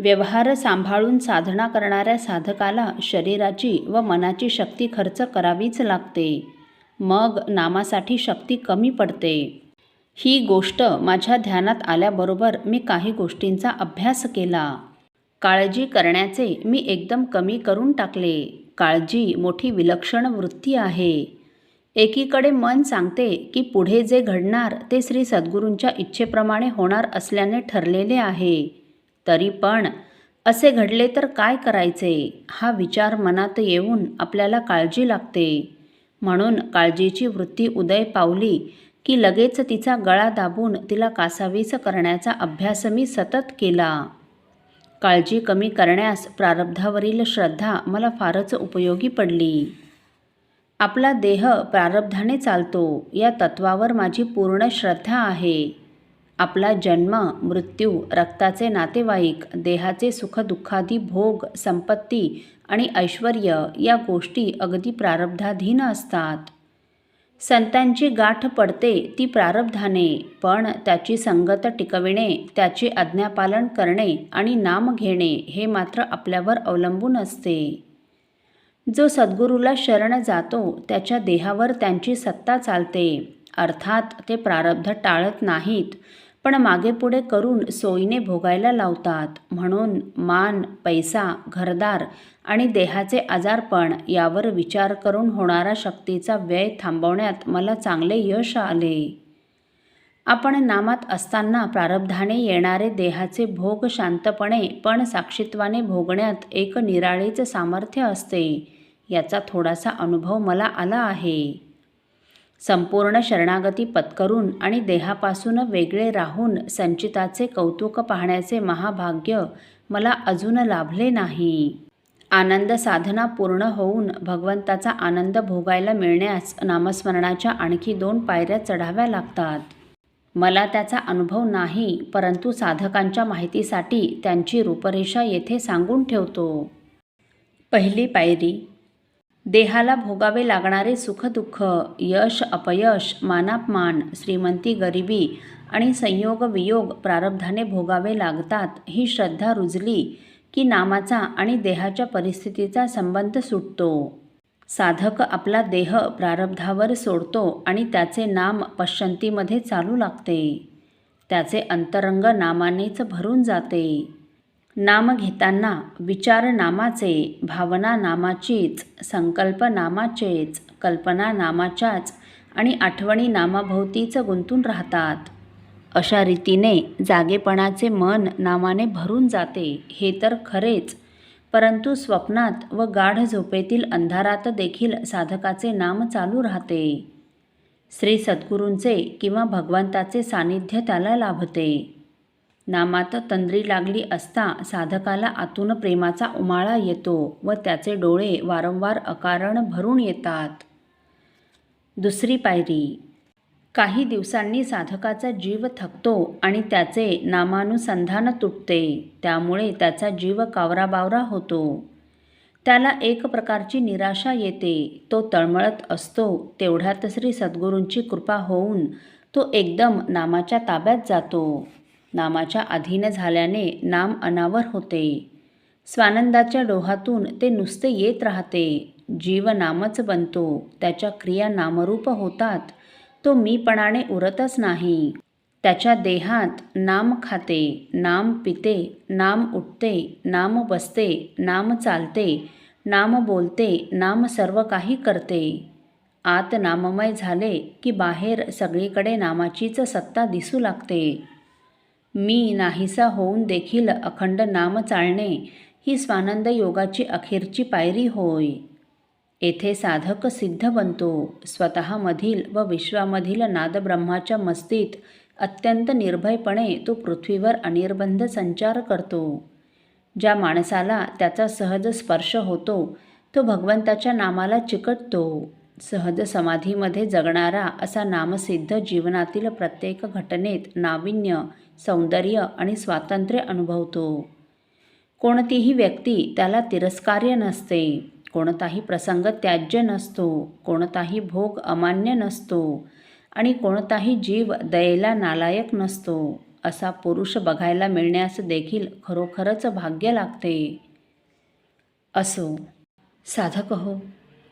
व्यवहार सांभाळून साधना करणाऱ्या साधकाला शरीराची व मनाची शक्ती खर्च करावीच लागते. मग नामासाठी शक्ती कमी पडते. ही गोष्ट माझ्या ध्यानात आल्याबरोबर मी काही गोष्टींचा अभ्यास केला. काळजी करण्याचे मी एकदम कमी करून टाकले. काळजी मोठी विलक्षण वृत्ती आहे. एकीकडे मन सांगते की पुढे जे घडणार ते श्री सद्गुरूंच्या इच्छेप्रमाणे होणार असल्याने ठरलेले आहे. तरी पण असे घडले तर काय करायचे? हा विचार मनात येऊन आपल्याला काळजी लागते. म्हणून काळजीची वृत्ती उदय पावली की लगेच तिचा गळा दाबून तिला कासावीस करण्याचा अभ्यास मी सतत केला. काळजी कमी करण्यास प्रारब्धावरील श्रद्धा मला फारच उपयोगी पडली. आपला देह प्रारब्धाने चालतो. या तत्वावर माझी पूर्ण श्रद्धा आहे. आपला जन्म मृत्यू रक्ताचे नातेवाईक देहाचे सुखदुःखादी भोग संपत्ती आणि ऐश्वर या गोष्टी अगदी प्रारब्धाधीन असतात. संतांची गाठ पडते ती प्रारब्धाने पण त्याची संगत टिकविणे त्याचे आज्ञापालन करणे आणि नाम घेणे हे मात्र आपल्यावर अवलंबून असते. जो सद्गुरूला शरण जातो त्याच्या देहावर त्यांची सत्ता चालते. अर्थात ते प्रारब्ध टाळत नाहीत. पण मागेपुढे करून सोयीने भोगायला लावतात. म्हणून मान पैसा घरदार आणि देहाचे आजारपण यावर विचार करून होणारा शक्तीचा व्यय थांबवण्यात मला चांगले यश आले. आपण नामात असताना प्रारब्धाने येणारे देहाचे भोग शांतपणे पण साक्षीत्वाने भोगण्यात एक निराळेचं सामर्थ्य असते. याचा थोडासा अनुभव मला आला आहे. संपूर्ण शरणागती पत्करून आणि देहापासून वेगळे राहून संचिताचे कौतुक पाहण्याचे महाभाग्य मला अजून लाभले नाही. आनंद साधना पूर्ण होऊन भगवंताचा आनंद भोगायला मिळण्यास नामस्मरणाच्या आणखी दोन पायऱ्या चढाव्या लागतात. मला त्याचा अनुभव नाही परंतु साधकांच्या माहितीसाठी त्यांची रूपरेषा येथे सांगून ठेवतो. पहिली पायरी देहाला भोगावे लागणारे सुखदुःख यश अपयश मानापमान श्रीमंती गरिबी आणि संयोग वियोग प्रारब्धाने भोगावे लागतात ही श्रद्धा रुजली की नामाचा आणि देहाच्या परिस्थितीचा संबंध सुटतो. साधक आपला देह प्रारब्धावर सोडतो आणि त्याचे नाम पश्चंतीमध्ये चालू लागते. त्याचे अंतरंग नामानेच भरून जाते. नाम घेताना विचार नामाचे भावना नामाचीच संकल्प नामाचेच कल्पना नामाच्याच आणि आठवणी नामाभोवतीच गुंतून राहतात. अशा रीतीने जागेपणाचे मन नामाने भरून जाते हे तर खरेच. परंतु स्वप्नात व गाढ झोपेतील अंधारात देखील साधकाचे नाम चालू राहते. श्री सद्गुरूंचे किंवा भगवंताचे सानिध्य त्याला लाभते. नामात तंद्री लागली असता साधकाला आतून प्रेमाचा उमाळा येतो व त्याचे डोळे वारंवार अकारण भरून येतात. दुसरी पायरी. काही दिवसांनी साधकाचा जीव थकतो आणि त्याचे नामानुसंधान तुटते. त्यामुळे त्याचा जीव कावराबावरा होतो. त्याला एक प्रकारची निराशा येते. तो तळमळत असतो. तेवढ्यात श्री सद्गुरूंची कृपा होऊन तो एकदम नामाच्या ताब्यात जातो. नामाच्या अधीन झाल्याने नाम अनावर होते. स्वानंदाच्या डोहातून ते नुसते येत राहते. जीव नामच बनतो. त्याच्या क्रिया नामरूप होतात. तो मीपणाने उरतच नाही. त्याच्या देहात नाम खाते नाम पिते नाम उठते नाम बसते नाम चालते नाम बोलते नाम सर्व काही करते. आत नाममय झाले की बाहेर सगळीकडे नामाचीच सत्ता दिसू लागते. मी नाहीसा होऊन देखील अखंड नाम चालणे ही स्वानंद योगाची अखेरची पायरी होय. येथे साधक सिद्ध बनतो स्वतःमधील व विश्वामधील नादब्रह्माच्या मस्तीत अत्यंत निर्भयपणे तो पृथ्वीवर अनिर्बंध संचार करतो. ज्या माणसाला त्याचा सहज स्पर्श होतो तो भगवंताच्या नामाला चिकटतो. सहज समाधीमध्ये जगणारा असा नामसिद्ध जीवनातील प्रत्येक घटनेत नाविन्य सौंदर्य आणि स्वातंत्र्य अनुभवतो. कोणतीही व्यक्ती त्याला तिरस्कार्य नसते. कोणताही प्रसंग त्याज्य नसतो. कोणताही भोग अमान्य नसतो. आणि कोणताही जीव दयेला नालायक नसतो. असा पुरुष बघायला मिळण्यास देखील खरोखरच भाग्य लागते. असो. साधक हो.